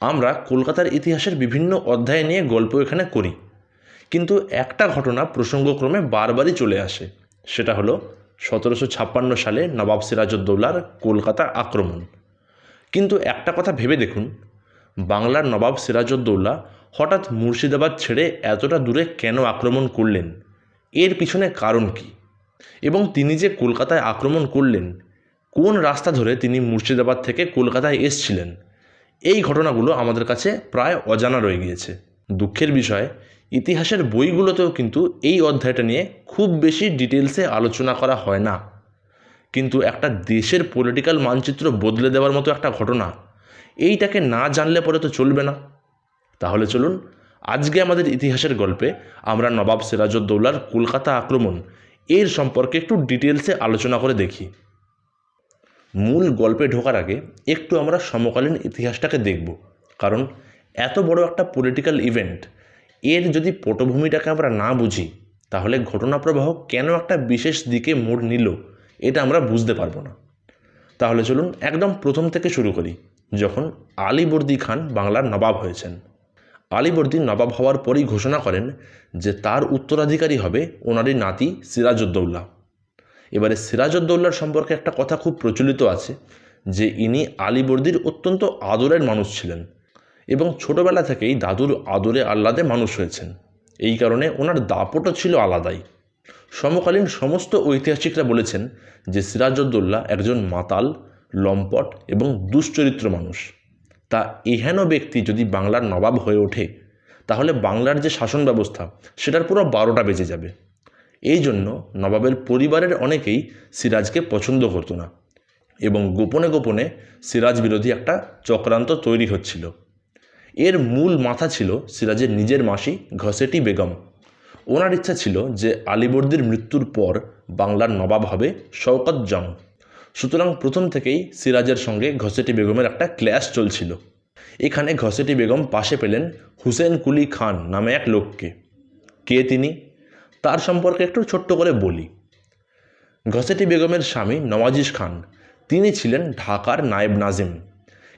আমরা কলকাতার ইতিহাসের বিভিন্ন অধ্যায় নিয়ে গল্প এখানে করি। কিন্তু একটা ঘটনা প্রসঙ্গক্রমে বারবারই চলে আসে। সেটা হলো সতেরোশো ছাপ্পান্ন সালে নবাব সিরাজউদ্দৌলার কলকাতা আক্রমণ। কিন্তু একটা কথা ভেবে দেখুন, বাংলার নবাব সিরাজউদ্দৌলা হঠাৎ মুর্শিদাবাদ ছেড়ে এতটা দূরে কেন আক্রমণ করলেন? এর পিছনে কারণ কি? এবং তিনি যে কলকাতায় আক্রমণ করলেন, কোন রাস্তা ধরে তিনি মুর্শিদাবাদ থেকে কলকাতায় এসছিলেন? এই ঘটনাগুলো আমাদের কাছে প্রায় অজানা রয়ে গিয়েছে। দুঃখের বিষয়, ইতিহাসের বইগুলোতেও কিন্তু এই অধ্যায়টা নিয়ে খুব বেশি ডিটেলসে আলোচনা করা হয় না। কিন্তু একটা দেশের পলিটিক্যাল মানচিত্র বদলে দেওয়ার মতো একটা ঘটনা, এইটাকে না জানলে পরে তো চলবে না। তাহলে চলুন, আজকে আমাদের ইতিহাসের গল্পে আমরা নবাব সিরাজউদ্দৌলার কলকাতা আক্রমণ এর সম্পর্কে একটু ডিটেলসে আলোচনা করে দেখি। মূল গল্পে ঢোকার আগে একটু আমরা সমকালীন ইতিহাসটাকে দেখব। কারণ এত বড় একটা পলিটিক্যাল ইভেন্ট এর যদি পটভূমিটাকে আমরা না বুঝি, তাহলে ঘটনাপ্রবাহ কেন একটা বিশেষ দিকে মোড় নিল, এটা আমরা বুঝতে পারব না। তাহলে চলুন একদম প্রথম থেকে শুরু করি, যখন আলীবর্দী খান বাংলার নবাব হয়েছেন। আলীবর্দী নবাব হওয়ার পরই ঘোষণা করেন যে তার উত্তরাধিকারী হবে ওনারই নাতি সিরাজউদ্দৌলা। এবারে সিরাজউদ্দৌল্লার সম্পর্কে একটা কথা খুব প্রচলিত আছে, যে ইনি আলীবর্দীর অত্যন্ত আদরের মানুষ ছিলেন এবং ছোটবেলা থেকেই দাদুর আদরে আহ্লাদে মানুষ হয়েছেন। এই কারণে ওনার দাপটও ছিল আলাদাই। সমকালীন সমস্ত ঐতিহাসিকরা বলেছেন যে সিরাজউদ্দৌল্লা একজন মাতাল, লম্পট এবং দুশ্চরিত্র মানুষ। তা এহেন ব্যক্তি যদি বাংলার নবাব হয়ে ওঠে, তাহলে বাংলার যে শাসন ব্যবস্থা সেটার পুরো বারোটা বেজে যাবে। এই জন্য নবাবের পরিবারের অনেকেই সিরাজকে পছন্দ করতো না এবং গোপনে গোপনে সিরাজ বিরোধী একটা চক্রান্ত তৈরি হচ্ছিল। এর মূল মাথা ছিল সিরাজের নিজের মাসি ঘসেটি বেগম। ওনার ইচ্ছা ছিল যে আলীবর্দীর মৃত্যুর পর বাংলার নবাব হবে শওকত জং সুতরাং প্রথম থেকেই সিরাজের সঙ্গে ঘসেটি বেগমের একটা ক্ল্যাশ চলছিল। এখানে ঘসেটি বেগম পাশে পেলেন হুসেন কুলি খান নামে এক লোককে। কে তিনি? তার সম্পর্কে একটু ছোট্ট করে বলি। ঘসেটি বেগমের স্বামী নওয়াজিস খান। তিনি ছিলেন ঢাকার নায়েব নাজিম।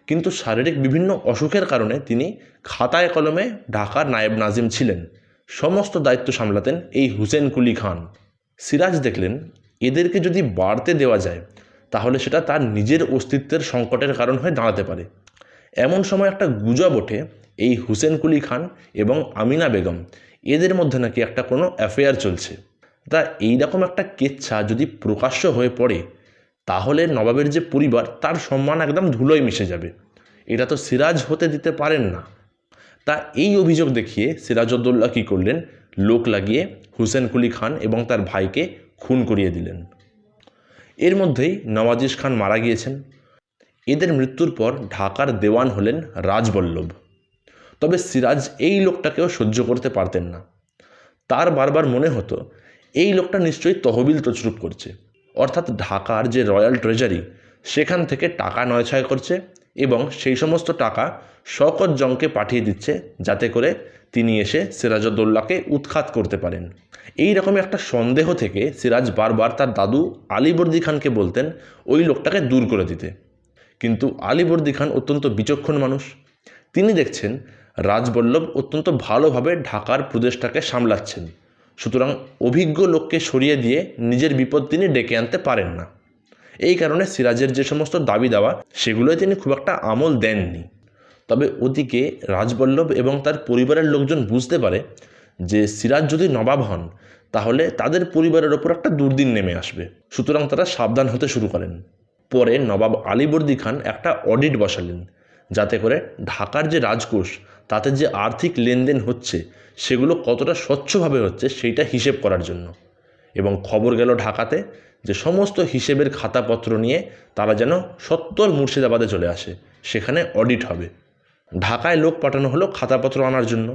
কিন্তু শারীরিক বিভিন্ন অসুখের কারণে তিনি খাতায় কলমে ঢাকার নায়েব নাজিম ছিলেন। সমস্ত দায়িত্ব সামলাতেন এই হুসেন কুলি খান। সিরাজ দেখলেন, এদেরকে যদি বাড়তে দেওয়া যায়, তাহলে সেটা তার নিজের অস্তিত্বের সংকটের কারণ হয়ে দাঁড়াতে পারে। এমন সময় একটা গুজব ওঠে এই হুসেন কুলি খান এবং আমিনা বেগম। এদের মধ্যে নাকি একটা কোনো অ্যাফেয়ার চলছে। তা এইরকম একটা কেচ্ছা যদি প্রকাশ্য হয়ে পড়ে, তাহলে নবাবের যে পরিবার, তার সম্মান একদম ধুলোয় মিশে যাবে। এটা তো সিরাজ হতে দিতে পারেন না। তা এই অভিযোগ দেখিয়ে সিরাজউদ্দৌল্লা কী করলেন? লোক লাগিয়ে হুসেন কুলি খান এবং তার ভাইকে খুন করিয়ে দিলেন। এর মধ্যেই নওয়াজিস খান মারা গিয়েছেন। এদের মৃত্যুর পর ঢাকার দেওয়ান হলেন রাজবল্লভ। তবে সিরাজ এই লোকটাকেও সহ্য করতে পারতেন না। তার বারবার মনে হতো, এই লোকটা নিশ্চয়ই তহবিল তছরূপ করছে। অর্থাৎ ঢাকার যে রয়্যাল ট্রেজারি, সেখান থেকে টাকা নয়ছয় করছে এবং সেই সমস্ত টাকা শকত জংকে পাঠিয়ে দিচ্ছে যাতে করে তিনি এসে সিরাজউদ্দৌল্লাকে উৎখাত করতে পারেন। এই রকম একটা সন্দেহ থেকে সিরাজ বারবার তার দাদু আলীবর্দী খানকে বলতেন, ওই লোকটাকে দূর করে দিতে। কিন্তু আলীবর্দী খান অত্যন্ত বিচক্ষণ মানুষ। তিনি দেখছেন রাজবল্লভ অত্যন্ত ভালোভাবে ঢাকার প্রদেশটাকে সামলাচ্ছেন। সুতরাং অভিজ্ঞ লোককে সরিয়ে দিয়ে নিজের বিপদ তিনি ডেকে আনতে পারেন না। এই কারণে সিরাজের যে সমস্ত দাবি দাওয়া, সেগুলোই তিনি খুব একটা আমল দেননি। তবে ওদিকে রাজবল্লভ এবং তার পরিবারের লোকজন বুঝতে পারে যে সিরাজ যদি নবাব হন, তাহলে তাদের পরিবারের ওপর একটা দুর্দিন নেমে আসবে। সুতরাং তারা সাবধান হতে শুরু করেন। পরে নবাব আলীবর্দী খান একটা অডিট বসালেন, যাতে করে ঢাকার যে রাজকোষ তাতে যে আর্থিক লেনদেন হচ্ছে, সেগুলো কতটা স্বচ্ছভাবে হচ্ছে সেইটা হিসেব করার জন্য। এবং খবর গেল ঢাকাতে যে সমস্ত হিসেবের খাতাপত্র নিয়ে তারা যেন সত্তর মুর্শিদাবাদে চলে আসে, সেখানে অডিট হবে। ঢাকায় লোক পাঠানো হলো খাতাপত্র আনার জন্য।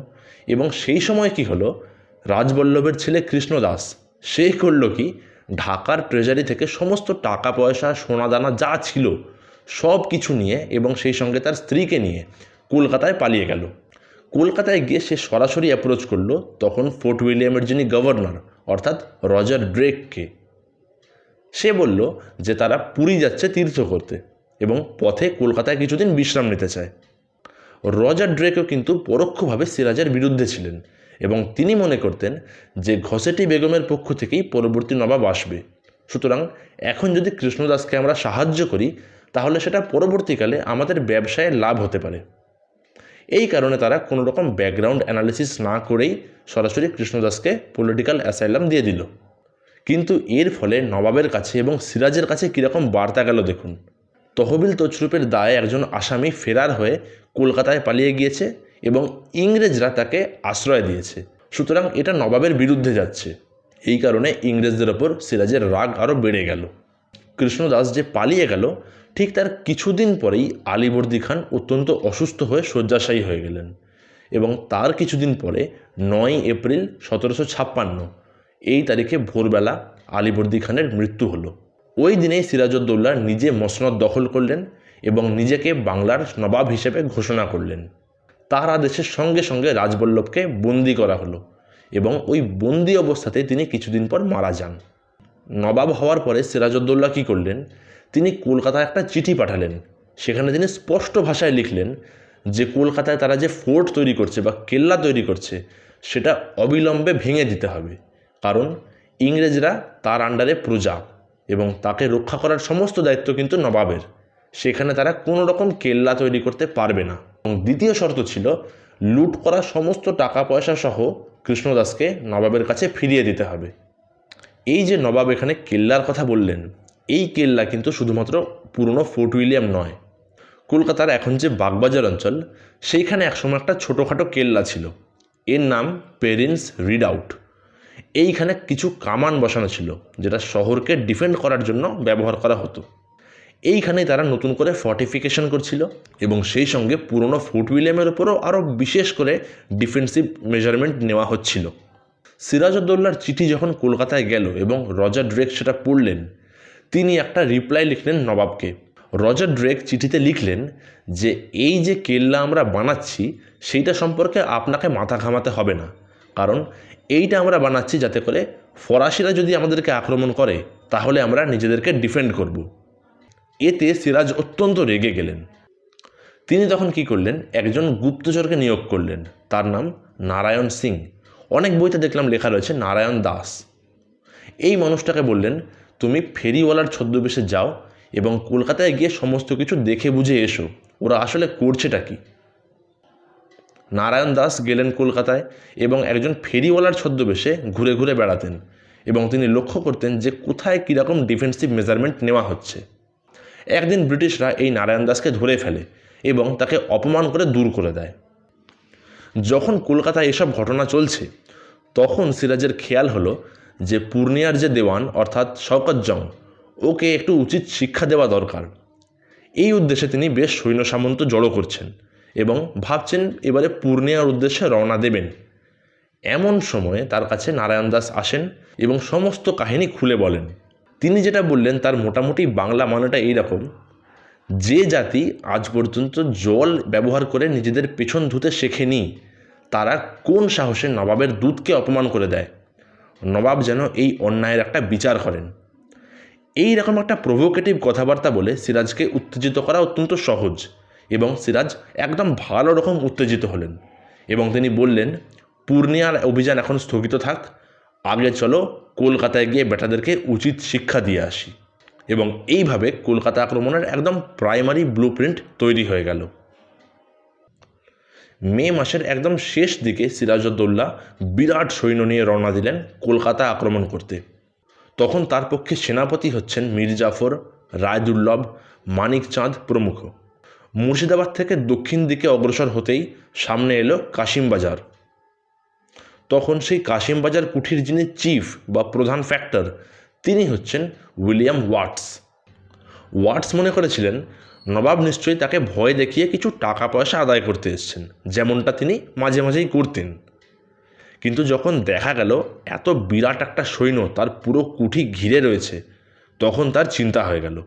এবং সেই সময় কি হলো, রাজবল্লভের ছেলে কৃষ্ণদাস, সে করল কি, ঢাকার ট্রেজারি থেকে সমস্ত টাকা পয়সা সোনাদানা যা ছিল, সব কিছু নিয়ে এবং সেই সঙ্গে তার স্ত্রীকে নিয়ে কলকাতায় পালিয়ে গেল। কলকাতায় গিয়ে সে সরাসরি অ্যাপ্রোচ করল, তখন ফোর্ট উইলিয়ামের যিনি গভর্নর অর্থাৎ রজার ড্রেককে। সে বলল যে তারা পুরী যাচ্ছে তীর্থ করতে এবং পথে কলকাতায় কিছুদিন বিশ্রাম নিতে চায়। রজার ড্রেকও কিন্তু পরোক্ষভাবে সিরাজের বিরুদ্ধে ছিলেন এবং তিনি মনে করতেন যে ঘসেটি বেগমের পক্ষ থেকেই পরবর্তী নবাব আসবে। সুতরাং এখন যদি কৃষ্ণদাসকে আমরা সাহায্য করি, তাহলে সেটা পরবর্তীকালে আমাদের ব্যবসায় লাভ হতে পারে। এই কারণে তারা কোনো রকম ব্যাকগ্রাউন্ড অ্যানালিসিস না করেই সরাসরি কৃষ্ণদাসকে পলিটিক্যাল অ্যাসাইলাম দিয়ে দিল। কিন্তু এর ফলে নবাবের কাছে এবং সিরাজের কাছে কীরকম বার্তা গেল দেখুন। তহবিল তছরূপের দায়ে একজন আসামি ফেরার হয়ে কলকাতায় পালিয়ে গিয়েছে এবং ইংরেজরা তাকে আশ্রয় দিয়েছে। সুতরাং এটা নবাবের বিরুদ্ধে যাচ্ছে। এই কারণে ইংরেজদের ওপর সিরাজের রাগ আরও বেড়ে গেল। কৃষ্ণদাস যে পালিয়ে গেল, ঠিক তার কিছুদিন পরেই আলীবর্দী খান অত্যন্ত অসুস্থ হয়ে শয্যাশায়ী হয়ে গেলেন এবং তার কিছুদিন পরে নয় এপ্রিল সতেরোশো ছাপ্পান্ন, এই তারিখে ভোরবেলা আলীবর্দী খানের মৃত্যু হলো। ওই দিনেই সিরাজউদ্দৌল্লা নিজে মসনদ দখল করলেন এবং নিজেকে বাংলার নবাব হিসেবে ঘোষণা করলেন। তার আদেশের সঙ্গে সঙ্গে রাজবল্লভকে বন্দি করা হলো এবং ওই বন্দি অবস্থাতে তিনি কিছুদিন পর মারা যান। নবাব হওয়ার পরে সিরাজউদ্দৌলা কী করলেন? তিনি কলকাতায় একটা চিঠি পাঠালেন। সেখানে তিনি স্পষ্ট ভাষায় লিখলেন যে কলকাতায় তারা যে ফোর্ট তৈরি করছে বা কেল্লা তৈরি করছে, সেটা অবিলম্বে ভেঙে দিতে হবে। কারণ ইংরেজরা তার আন্ডারে প্রজা এবং তাকে রক্ষা করার সমস্ত দায়িত্ব কিন্তু নবাবের। সেখানে তারা কোনো রকম কেল্লা তৈরি করতে পারবে না। এবং দ্বিতীয় শর্ত ছিল, লুট করা সমস্ত টাকা পয়সা সহ কৃষ্ণদাসকে নবাবের কাছে ফিরিয়ে দিতে হবে। এই যে নবাব এখানে কেল্লার কথা বললেন, এই কেল্লা কিন্তু শুধুমাত্র পুরনো ফোর্ট উইলিয়াম নয়। কলকাতার এখন যে বাগবাজার অঞ্চল, সেইখানে একসময় একটা ছোটোখাটো কেল্লা ছিল। এর নাম পেরিন্স রিডআউট। এইখানে কিছু কামান বসানো ছিল, যেটা শহরকে ডিফেন্ড করার জন্য ব্যবহার করা হতো। এইখানেই তারা নতুন করে ফর্টিফিকেশন করছিল এবং সেই সঙ্গে পুরনো ফোর্ট উইলিয়ামের উপরও আরও বিশেষ করে ডিফেন্সিভ মেজারমেন্ট নেওয়া হচ্ছিল। সিরাজউদ্দৌলার চিঠি যখন কলকাতায় গেল এবং রজার ড্রেক সেটা পড়লেন, তিনি একটা রিপ্লাই লিখলেন নবাবকে। রজার ড্রেক চিঠিতে লিখলেন যে, এই যে কেল্লা আমরা বানাচ্ছি, সেইটা সম্পর্কে আপনাকে মাথা ঘামাতে হবে না। কারণ এইটা আমরা বানাচ্ছি যাতে করে ফরাসিরা যদি আমাদেরকে আক্রমণ করে, তাহলে আমরা নিজেদেরকে ডিফেন্ড করব। এতে সিরাজ অত্যন্ত রেগে গেলেন। তিনি তখন কি করলেন, একজন গুপ্তচরকে নিয়োগ করলেন। তার নাম নারায়ণ সিং। অনেক বইতে দেখলাম লেখা রয়েছে, নারায়ণ দাস। এই মানুষটাকে বললেন, তুমি ফেরিওয়ালার ছদ্মবেশে যাও এবং কলকাতায় গিয়ে সমস্ত কিছু দেখে বুঝে এসো, ওরা আসলে করছেটা কি? নারায়ণ দাস গেলেন কলকাতায় এবং একজন ফেরিওয়ালার ছদ্মবেশে ঘুরে ঘুরে বেড়াতেন এবং তিনি লক্ষ্য করতেন যে কোথায় কীরকম ডিফেন্সিভ মেজারমেন্ট নেওয়া হচ্ছে। একদিন ব্রিটিশরা এই নারায়ণ দাসকে ধরে ফেলে এবং তাকে অপমান করে দূর করে দেয়। যখন কলকাতায় এসব ঘটনা চলছে তখন সিরাজের খেয়াল হলো যে পূর্ণিয়ার যে দেওয়ান, অর্থাৎ শওকত জং ওকে একটু উচিত শিক্ষা দেওয়া দরকার। এই উদ্দেশ্যে তিনি বেশ সৈন্য সামন্ত জড়ো করছেন এবং ভাবছেন এবারে পূর্ণিয়ার উদ্দেশ্যে রওনা দেবেন। এমন সময়ে তার কাছে নারায়ণ দাস আসেন এবং সমস্ত কাহিনী খুলে বলেন। তিনি যেটা বললেন তার মোটামুটি বাংলা মানেটা এইরকম যে জাতি আজ পর্যন্ত জল ব্যবহার করে নিজেদের পেছন ধুতে শেখেনি তারা কোন সাহসে নবাবের দুধকে অপমান করে দেয়? নবাব যেন এই অন্যায়ের একটা বিচার করেন। এই রকম একটা প্রভোকেটিভ কথাবার্তা বলে সিরাজকে উত্তেজিত করা অত্যন্ত সহজ এবং সিরাজ একদম ভালো রকম উত্তেজিত হলেন এবং তিনি বললেন, পূর্ণিয়ার অভিযান এখন স্থগিত থাক, আগে চলো কলকাতায় গিয়ে বেটাদেরকে উচিত শিক্ষা দিয়ে আসি। এবং এইভাবে কলকাতা আক্রমণের একদম প্রাইমারি ব্লু তৈরি হয়ে গেল। মে মাসের একদম শেষ দিকে সিরাজউদ্দৌল্লা বিরাট সৈন্য নিয়ে রওনা দিলেন কলকাতা আক্রমণ করতে। তখন তার পক্ষে সেনাপতি হচ্ছেন মীর জাফর রায়দুর্লভ মানিক চাঁদ প্রমুখ। মুর্শিদাবাদ থেকে দক্ষিণ দিকে অগ্রসর হতেই সামনে এলো কাশিম বাজার। তখন সেই কাশিম বাজার কুঠির যিনি চিফ বা প্রধান ফ্যাক্টর তিনি হচ্ছেন উইলিয়াম ওয়াটস। ওয়াটস মনে করেছিলেন নবাব নিশ্চয়ই তাকে ভয় দেখিয়ে কিছু টাকা পয়সা আদায় করতে এসছেন, যেমনটা তিনি মাঝে মাঝেই করতেন। কিন্তু যখন দেখা গেল এত বিরাট একটা সৈন্য তার পুরো কুঠি ঘিরে রয়েছে, তখন তার চিন্তা হয়ে গেল।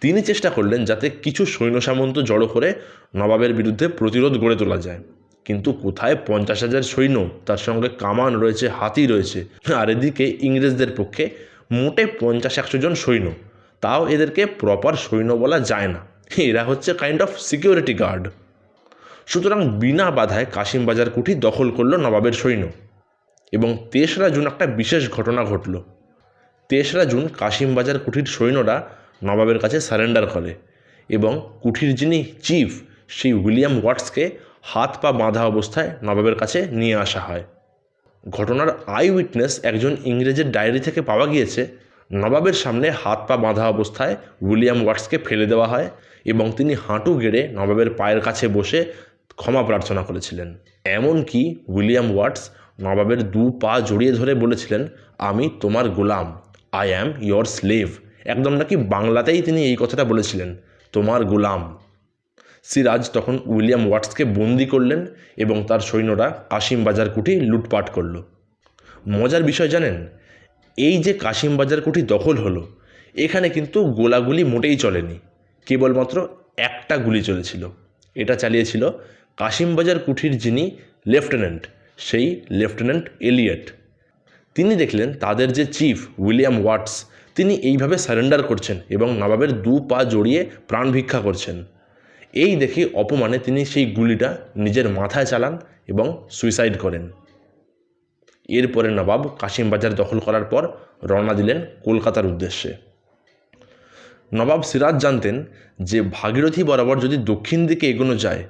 তিনি চেষ্টা করলেন যাতে কিছু সৈন্য সামন্ত জড়ো করে নবাবের বিরুদ্ধে প্রতিরোধ গড়ে তোলা যায়। কিন্তু কোথায় পঞ্চাশ হাজার সৈন্য? তার সঙ্গে কামান রয়েছে, হাতি রয়েছে। আর এদিকে ইংরেজদের পক্ষে মোটে পঞ্চাশ একশো জন সৈন্য। তাও এদেরকে প্রপার সৈন্য বলা যায় না। এরা হচ্ছে কাইন্ড অফ সিকিউরিটি গার্ড সুতরাং বিনা বাধায় কাশিমবাজার কুঠি দখল করল নবাবের সৈন্য। এবং তেসরা জুন একটা বিশেষ ঘটনা ঘটল। তেসরা জুন কাশিমবাজার কুঠির সৈন্যরা নবাবের কাছে সারেন্ডার করে। এবং কুঠির যিনি চিফ সেই উইলিয়াম ওয়াটসকে হাত পা বাঁধা অবস্থায় নবাবের কাছে নিয়ে আসা হয়। ঘটনার আই উইটনেস একজন ইংরেজের ডায়েরি থেকে পাওয়া গিয়েছে। নবাবের সামনে হাত পা বাঁধা অবস্থায় উইলিয়াম ওয়াটসকে ফেলে দেওয়া হয়। এবং তিনি হাঁটু গেড়ে নবাবের পায়ের কাছে বসে ক্ষমা প্রার্থনা করেছিলেন। এমনকি উইলিয়াম ওয়াটস নবাবের দু পা জড়িয়ে ধরে বলেছিলেন, আমি তোমার গোলাম আই অ্যাম ইয়োর স্লেভ একদম নাকি বাংলাতেই তিনি এই কথাটা বলেছিলেন, তোমার গোলাম। সিরাজ তখন উইলিয়াম ওয়াটসকে বন্দি করলেন এবং তার সৈন্যরা কাশিম বাজার কুঠি লুটপাট করল। মজার বিষয় জানেন, এই যে কাশিম বাজার কুঠি দখল হলো, এখানে কিন্তু গোলাগুলি মোটেই চলেনি। কেবলমাত্র একটা গুলি চলেছিল। এটা চালিয়েছিল কাশিমবাজার কুঠির যিনি লেফটেন্যান্ট, সেই লেফটেন্যান্ট এলিয়ট। তিনি দেখলেন তাদের যে চিফ উইলিয়াম ওয়াটস, তিনি এইভাবে সারেন্ডার করছেন এবং নবাবের দু পা জড়িয়ে প্রাণ ভিক্ষা করছেন। এই দেখে অপমানে তিনি সেই গুলিটা নিজের মাথায় চালান এবং সুইসাইড করেন। এরপরে নবাব কাশিমবাজার দখল করার পর রওনা দিলেন কলকাতার উদ্দেশ্যে। নবাব সিরাজ জানতেন যে ভাগীরথী বরাবর যদি দক্ষিণ দিকে এগোনো যায়,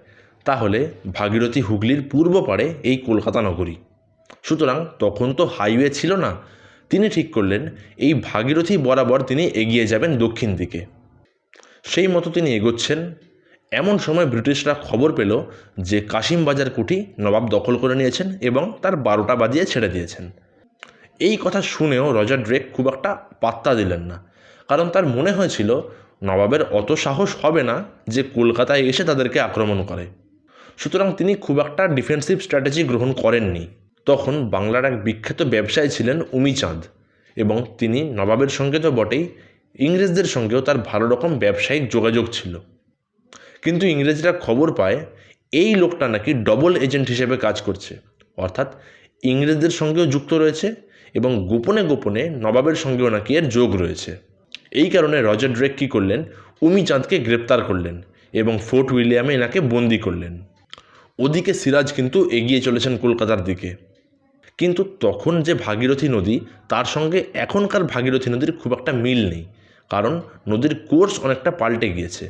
তাহলে ভাগীরথী হুগলির পূর্ব পাড়ে এই কলকাতা নগরী। সুতরাং তখন তো হাইওয়ে ছিল না। তিনি ঠিক করলেন, এই ভাগীরথী বরাবর তিনি এগিয়ে যাবেন দক্ষিণ দিকে। সেই মতো তিনি এগোচ্ছেন। এমন সময় ব্রিটিশরা খবর পেল যে কাশিম বাজার কুঠি নবাব দখল করে নিয়েছেন এবং তার বারোটা বাজিয়ে ছেড়ে দিয়েছেন। এই কথা শুনেও রজার ড্রেক খুব একটা পাত্তা দিলেন না। কারণ তার মনে হয়েছিল, নবাবের অত সাহস হবে না যে কলকাতায় এসে তাদেরকে আক্রমণ করে। সুতরাং তিনি খুব একটা ডিফেন্সিভ স্ট্র্যাটেজি গ্রহণ করেননি। তখন বাংলার এক বিখ্যাত ব্যবসায়ী ছিলেন উমিচাঁদ এবং তিনি নবাবের সঙ্গে তো বটেই, ইংরেজদের সঙ্গেও তার ভালো রকম ব্যবসায়িক যোগাযোগ ছিল। কিন্তু ইংরেজরা খবর পায়, এই লোকটা নাকি ডবল এজেন্ট হিসেবে কাজ করছে। অর্থাৎ ইংরেজদের সঙ্গেও যুক্ত রয়েছে এবং গোপনে গোপনে নবাবের সঙ্গেও নাকি এর যোগ রয়েছে। এই কারণে রজার ড্রেক কী করলেন? উমিচাঁদকে গ্রেপ্তার করলেন এবং ফোর্ট উইলিয়ামে এনাকে বন্দি করলেন। ওদিকে সিরাজ কিন্তু এগিয়ে চলেছেন কলকাতার দিকে। কিন্তু তখন যে ভাগীরথী নদী, তার সঙ্গে এখনকার ভাগীরথী নদীর খুব একটা মিল নেই, কারণ নদীর কোর্স অনেকটা পাল্টে গিয়েছে।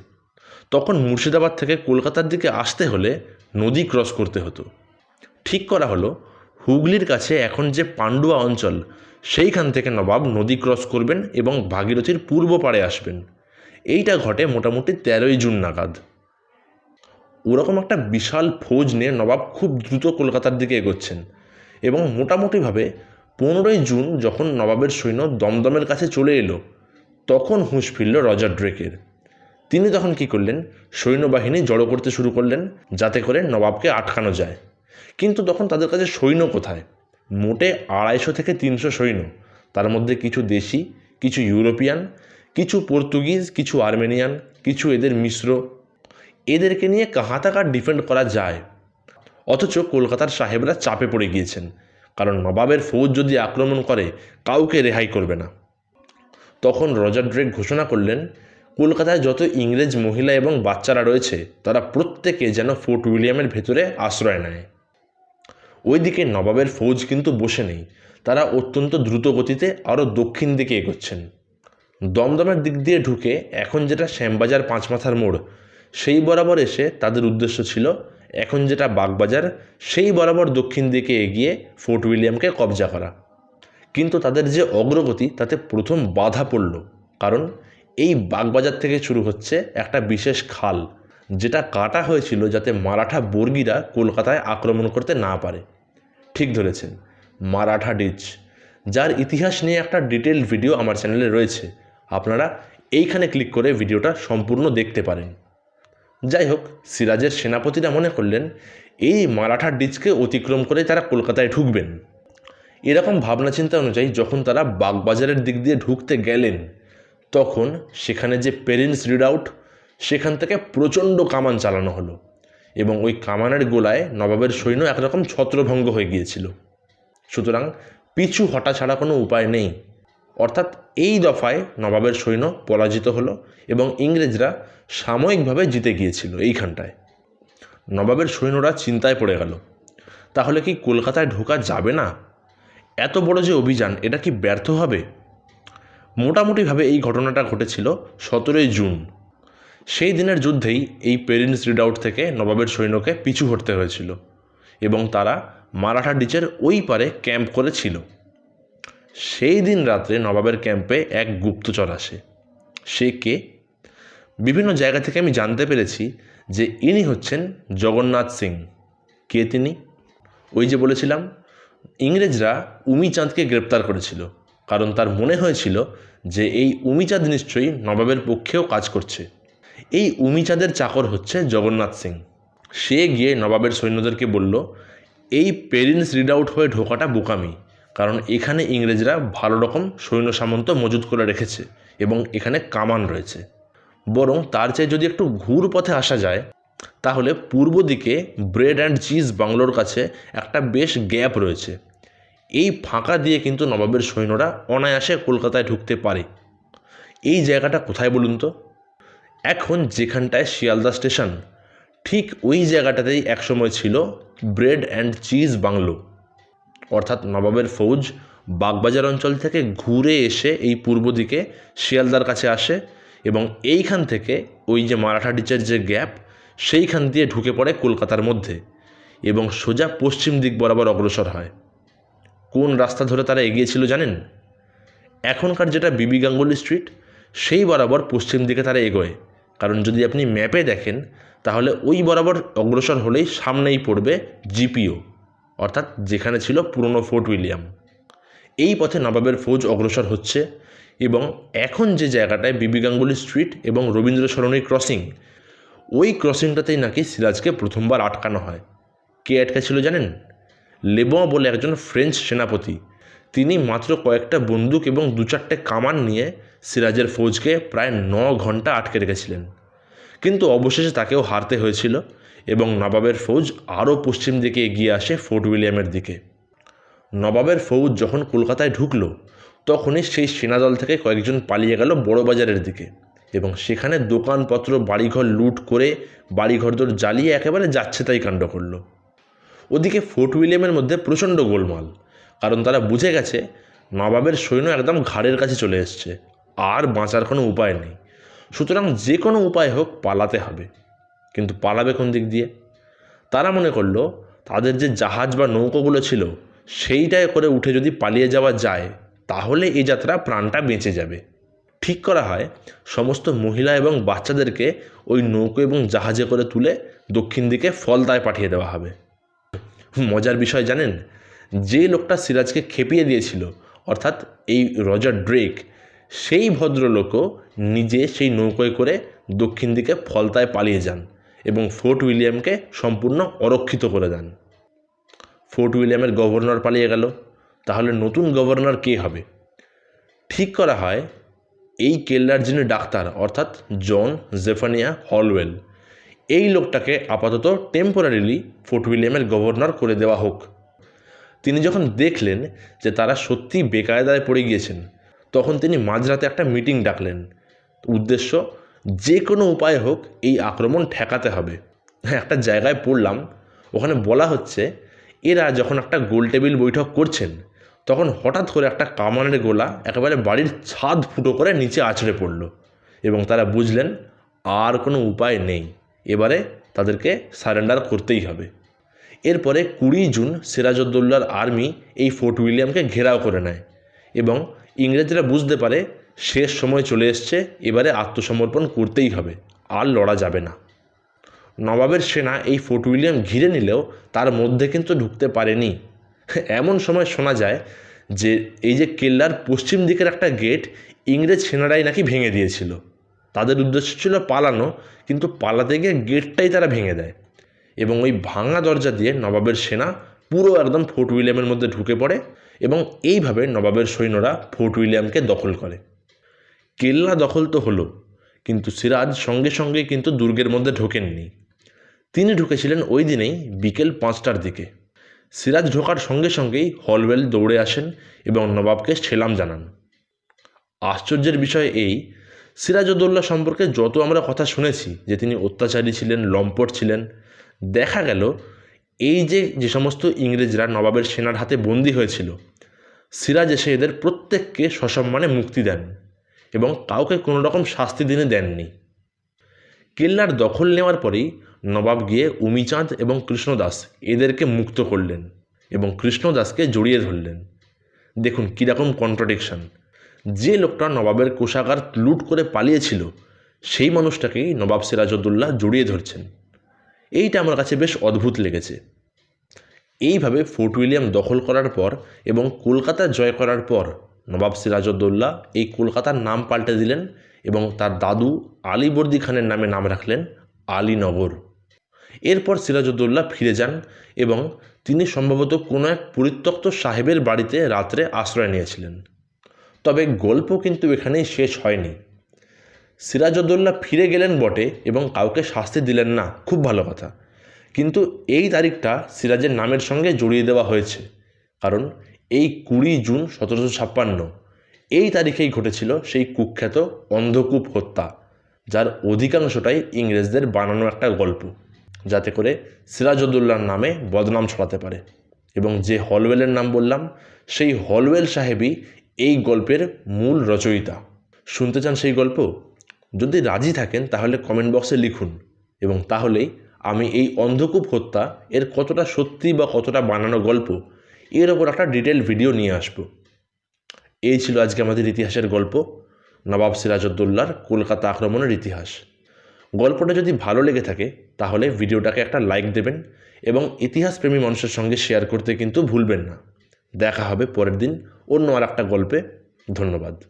তখন মুর্শিদাবাদ থেকে কলকাতার দিকে আসতে হলে নদী ক্রস করতে হতো। ঠিক করা হলো, হুগলির কাছে এখন যে পান্ডুয়া অঞ্চল সেইখান থেকে নবাব নদী ক্রস করবেন এবং ভাগীরথীর পূর্ব পাড়ে আসবেন। এইটা ঘটে মোটামুটি তেরোই জুন নাগাদ। ওরকম একটা বিশাল ফৌজ নিয়ে নবাব খুব দ্রুত কলকাতার দিকে এগোচ্ছেন এবং মোটামুটিভাবে পনেরোই জুন যখন নবাবের সৈন্য দমদমের কাছে চলে এলো, তখন হুঁশ ফিরল রজার ড্রেকের। তিনি তখন কি করলেন? সৈন্যবাহিনী জড়ো করতে শুরু করলেন, যাতে করে নবাবকে আটকানো যায়। কিন্তু তখন তাদের কাছে সৈন্য কোথায়? মোটে আড়াইশো থেকে তিনশো সৈন্য। তার মধ্যে কিছু দেশি, কিছু ইউরোপিয়ান, কিছু পর্তুগিজ, কিছু আর্মেনিয়ান, কিছু এদের মিশ্র। এদেরকে নিয়ে কাহাতাকার ডিফেন্ড করা যায়। অথচ কলকাতার সাহেবরা চাপে পড়ে গিয়েছেন। কারণ নবাবের ফৌজ যদি আক্রমণ করে, কাউকে রেহাই করবে না। তখন রজার ড্রেক ঘোষণা করলেন, কলকাতায় যত ইংরেজ মহিলা এবং বাচ্চারা রয়েছে, তারা প্রত্যেকে যেন ফোর্ট উইলিয়ামের ভেতরে আশ্রয় নেয়। ওইদিকে নবাবের ফৌজ কিন্তু বসে নেই। তারা অত্যন্ত দ্রুত গতিতে আরও দক্ষিণ দিকে এগোচ্ছেন। দমদমের দিক দিয়ে ঢুকে এখন যেটা শ্যামবাজার পাঁচমাথার মোড়, সেই বরাবর এসে তাদের উদ্দেশ্য ছিল, এখন যেটা বাগবাজার, সেই বরাবর দক্ষিণ দিকে এগিয়ে ফোর্ট উইলিয়ামকে কবজা করা। কিন্তু তাদের যে অগ্রগতি, তাতে প্রথম বাধা পড়ল, কারণ এই বাগবাজার থেকে শুরু হচ্ছে একটা বিশেষ খাল, যেটা কাটা হয়েছিল যাতে মারাঠা বর্গীরা কলকাতায় আক্রমণ করতে না পারে। ঠিক ধরেছেন। মারাঠা ডিচ, যার ইতিহাস নিয়ে একটা ডিটেল ভিডিও আমার চ্যানেলে রয়েছে। আপনারা এইখানে ক্লিক করে ভিডিওটা সম্পূর্ণ দেখতে পারেন। যাই হোক, সিরাজের সেনাপতিরা মনে করলেন, এই মারাঠা ডিচকে অতিক্রম করে তারা কলকাতায় ঢুকবেন। এরকম ভাবনা চিন্তা অনুযায়ী যখন তারা বাগবাজারের দিক দিয়ে ঢুকতে গেলেন, তখন সেখানে যে পেরেন্টস রিড আউট, সেখান থেকে প্রচণ্ড কামান চালানো হলো। এবং ওই কামানের গোলায় নবাবের সৈন্য একরকম ছত্রভঙ্গ হয়ে গিয়েছিল। সুতরাং পিছু হটা ছাড়া কোনো উপায় নেই। অর্থাৎ এই দফায় নবাবের সৈন্য পরাজিত হলো এবং ইংরেজরা সাময়িকভাবে জিতে গিয়েছিল এইখানটায়। নবাবের সৈন্যরা চিন্তায় পড়ে গেল। তাহলে কি কলকাতায় ঢোকা যাবে না? এত বড় যে অভিযান, এটা কি ব্যর্থ হবে? মোটামুটিভাবে এই ঘটনাটা ঘটেছিল সতেরোই জুন। সেই দিনের যুদ্ধেই এই পেরিন্স রিডাউট থেকে নবাবের সৈন্যকে পিছু হটতে হয়েছিল এবং তারা মারাঠা ডিচের ওই পারে ক্যাম্প করেছিল। সেই দিন রাত্রে নবাবের ক্যাম্পে এক গুপ্তচর আসে। সে কে? বিভিন্ন জায়গা থেকে আমি জানতে পেরেছি যে ইনি হচ্ছেন জগন্নাথ সিং। কে তিনি? ওই যে বলেছিলাম, ইংরেজরা উমিচাঁদকে গ্রেপ্তার করেছিল, কারণ তার মনে হয়েছিল যে এই উমিচাঁদ নিশ্চয়ই নবাবের পক্ষেও কাজ করছে। এই উমিচাঁদের চাকর হচ্ছে জগন্নাথ সিং। সে গিয়ে নবাবের সৈন্যদেরকে বলল, এই পেরিন্স রিডাউট হয়ে ঢোকাটা বোকামি, কারণ এখানে ইংরেজরা ভালো রকম সৈন্য সামন্ত মজুত করে রেখেছে এবং এখানে কামান রয়েছে। বরং তার চেয়ে যদি একটু ঘুর পথে আসা যায়, তাহলে পূর্ব দিকে ব্রেড অ্যান্ড চিজ বাংলোর কাছে একটা বেশ গ্যাপ রয়েছে। এই ফাঁকা দিয়ে কিন্তু নবাবের সৈন্যরা অনায়াসে কলকাতায় ঢুকতে পারে। এই জায়গাটা কোথায় বলুন তো? এখন যেখানটায় শিয়ালদা স্টেশন, ঠিক ওই জায়গাটাতেই একসময় ছিল ব্রেড অ্যান্ড চিজ বাংলো। অর্থাৎ নবাবের ফৌজ বাগবাজার অঞ্চল থেকে ঘুরে এসে এই পূর্ব দিকে শিয়ালদার কাছে আসে এবং এইখান থেকে ওই যে মারাঠা ডিচের যে গ্যাপ, সেইখান দিয়ে ঢুকে পড়ে কলকাতার মধ্যে এবং সোজা পশ্চিম দিক বরাবর অগ্রসর হয়। কোন রাস্তা ধরে তারা এগিয়েছিল জানেন? এখনকার যেটা বিবি গাঙ্গুলি স্ট্রিট, সেই বরাবর পশ্চিম দিকে তারা এগোয়। কারণ যদি আপনি ম্যাপে দেখেন, তাহলে ওই বরাবর অগ্রসর হলেই সামনেই পড়বে জিপিও, অর্থাৎ যেখানে ছিল পুরনো ফোর্ট উইলিয়াম। এই পথে নবাবের ফৌজ অগ্রসর হচ্ছে এবং এখন যে জায়গাটায় বিবি গাঙ্গুলি স্ট্রিট এবং রবীন্দ্র সরণী ক্রসিং, ওই ক্রসিংটাতেই নাকি সিরাজকে প্রথমবার আটকানো হয়। কে আটকেছিল জানেন? লেবঁ বলে একজন ফ্রেঞ্চ সেনাপতি তিনি মাত্র কয়েকটা বন্দুক এবং দু চারটে কামান নিয়ে সিরাজের ফৌজকে প্রায় ন ঘণ্টা আটকে রেখেছিলেন। কিন্তু অবশেষে তাকেও হারতে হয়েছিল এবং নবাবের ফৌজ আরও পশ্চিম দিকে এগিয়ে আসে ফোর্ট উইলিয়ামের দিকে। নবাবের ফৌজ যখন কলকাতায় ঢুকলো, তখনই সেই সেনাদল থেকে কয়েকজন পালিয়ে গেল বড়বাজারের দিকে এবং সেখানে দোকানপত্র, বাড়িঘর লুট করে বাড়িঘরদোর জ্বালিয়ে একেবারে যাচ্ছে তাই কাণ্ড করল। ওদিকে ফোর্ট উইলিয়ামের মধ্যে প্রচণ্ড গোলমাল। কারণ তারা বুঝে গেছে নবাবের সৈন্য একদম ঘাড়ের কাছে চলে এসছে। আর বাঁচার কোনো উপায় নেই। সুতরাং যে কোনো উপায় হোক পালাতে হবে। কিন্তু পালাবে কোন দিক দিয়ে? তারা মনে করল, তাদের যে জাহাজ বা নৌকোগুলো ছিল, সেইটায় করে উঠে যদি পালিয়ে যাওয়া যায়, তাহলে এই যাত্রা প্রাণটা বেঁচে যাবে। ঠিক করা হয়, সমস্ত মহিলা এবং বাচ্চাদেরকে ওই নৌকো এবং জাহাজে করে তুলে দক্ষিণ দিকে ফলতায় পাঠিয়ে দেওয়া হবে। মজার বিষয় জানেন যে লোকটা সিরাজকে খেপিয়ে দিয়েছিল, অর্থাৎ এই রজার ড্রেক, সেই ভদ্রলোকও নিজে সেই নৌকোয় করে দক্ষিণ দিকে ফলতায় পালিয়ে যান এবং ফোর্ট উইলিয়ামকে সম্পূর্ণ অরক্ষিত করে দেন। ফোর্ট উইলিয়ামের গভর্নর পালিয়ে গেল। তাহলে নতুন গভর্নর কে হবে? ঠিক করা হয় এই কেল্লার যিনি ডাক্তার, অর্থাৎ জন জেফানিয়া হলওয়েল, এই লোকটাকে আপাতত টেম্পোরারিলি ফোর্ট উইলিয়ামের গভর্নর করে দেওয়া হোক। তিনি যখন দেখলেন যে তারা সত্যি বেকায়দায় পড়ে গিয়েছেন, তখন তিনি মাঝরাতে একটা মিটিং ডাকলেন। উদ্দেশ্য, যে কোনো উপায় হোক এই আক্রমণ ঠেকাতে হবে। হ্যাঁ একটা জায়গায় পড়লাম, ওখানে বলা হচ্ছে, এরা যখন একটা গোল টেবিল বৈঠক করছেন, তখন হঠাৎ করে একটা কামানের গোলা একেবারে বাড়ির ছাদ ফুটো করে নিচে আছড়ে পড়ল এবং তারা বুঝলেন, আর কোনো উপায় নেই। এবারে তাদেরকে সারেন্ডার করতেই হবে। এরপরে কুড়ি জুন সিরাজউদ্দৌলার আর্মি এই ফোর্ট উইলিয়ামকে ঘেরাও করে নেয় এবং ইংরেজরা বুঝতে পারে শেষ সময় চলে এসছে, এবারে আত্মসমর্পণ করতেই হবে, আর লড়া যাবে না। নবাবের সেনা এই ফোর্ট উইলিয়াম ঘিরে নিলেও তার মধ্যে কিন্তু ঢুকতে পারেনি। এমন সময় শোনা যায় যে এই যে কেল্লার পশ্চিম দিকের একটা গেট, ইংরেজ সেনারাই নাকি ভেঙে দিয়েছিল। তাদের উদ্দেশ্য ছিল পালানো, কিন্তু পালাতে গিয়ে গেটটাই তারা ভেঙে দেয়। এবং ওই ভাঙা দরজা দিয়ে নবাবের সেনা পুরো একদম ফোর্ট উইলিয়ামের মধ্যে ঢুকে পড়ে এবং এইভাবে নবাবের সৈন্যরা ফোর্ট উইলিয়ামকে দখল করে। কেল্লা দখল তো হলো, কিন্তু সিরাজ সঙ্গে সঙ্গে কিন্তু দুর্গের মধ্যে ঢোকেননি। তিনি ঢুকেছিলেন ওই দিনেই বিকেল পাঁচটার দিকে। সিরাজ ঢোকার সঙ্গে সঙ্গেই হলওয়েল দৌড়ে আসেন এবং নবাবকে সেলাম জানান। আশ্চর্যের বিষয় এই সিরাজ সিরাজউদ্দৌল্লা সম্পর্কে যত আমরা কথা শুনেছি যে তিনি অত্যাচারী ছিলেন, লম্পট ছিলেন দেখা গেল এই যে যে সমস্ত ইংরেজরা নবাবের সেনার হাতে বন্দি হয়েছিল সিরাজ এসে এদের প্রত্যেককে সসম্মানে মুক্তি দেন এবং কাউকে কোনো রকম শাস্তি দিনে দেননি। কেল্লার দখল নেওয়ার পরেই নবাব গিয়ে উমিচাঁদ এবং কৃষ্ণদাস এদেরকে মুক্ত করলেন এবং কৃষ্ণদাসকে জড়িয়ে ধরলেন। দেখুন কীরকম কন্ট্রাডিকশন যে লোকটা নবাবের কোষাগার লুট করে পালিয়েছিল, সেই মানুষটাকেই নবাব সিরাজউদ্দৌল্লা জড়িয়ে ধরছেন। এইটা আমার কাছে বেশ অদ্ভুত লেগেছে। এইভাবে ফোর্ট উইলিয়াম দখল করার পর এবং কলকাতা জয় করার পর নবাব সিরাজউদ্দৌল্লা এই কলকাতার নাম পাল্টে দিলেন এবং তার দাদু আলীবর্দী খানের নামে নাম রাখলেন আলীনগর। এরপর সিরাজউদ্দৌল্লা ফিরে যান এবং তিনি সম্ভবত কোনো এক পরিত্যক্ত সাহেবের বাড়িতে রাত্রে আশ্রয় নিয়েছিলেন। তবে গল্প কিন্তু এখানেই শেষ হয়নি। সিরাজউদ্দৌল্লা ফিরে গেলেন বটে এবং কাউকে শাস্তি দিলেন না। খুব ভালো কথা। কিন্তু এই তারিখটা সিরাজের নামের সঙ্গে জড়িয়ে দেওয়া হয়েছে। কারণ এই কুড়ি জুন সতেরোশো ছাপ্পান্ন, এই তারিখেই ঘটেছিল সেই কুখ্যাত অন্ধকূপ হত্যা, যার অধিকাংশটাই ইংরেজদের বানানো একটা গল্প, যাতে করে সিরাজউদ্দৌল্লার নামে বদনাম ছড়াতে পারে। এবং যে হলওয়েলের নাম বললাম, সেই হলওয়েল সাহেবই এই গল্পের মূল রচয়িতা। শুনতে চান সেই গল্প? যদি রাজি থাকেন, তাহলে কমেন্ট বক্সে লিখুন এবং তাহলেই আমি এই অন্ধকূপ হত্যা এর কতটা সত্যি বা কতটা বানানো গল্প এর ওপর একটা ডিটেল ভিডিও নিয়ে আসব। এই ছিল আজকে আমাদের ইতিহাসের গল্প, নবাব সিরাজউদ্দৌল্লার কলকাতা আক্রমণের ইতিহাস। গল্পটা যদি ভালো লেগে থাকে, তাহলে ভিডিওটাকে একটা লাইক দেবেন এবং ইতিহাসপ্রেমী মানুষের সঙ্গে শেয়ার করতে কিন্তু ভুলবেন না। দেখা হবে পরের দিন অন্য আর একটা গল্পে। ধন্যবাদ।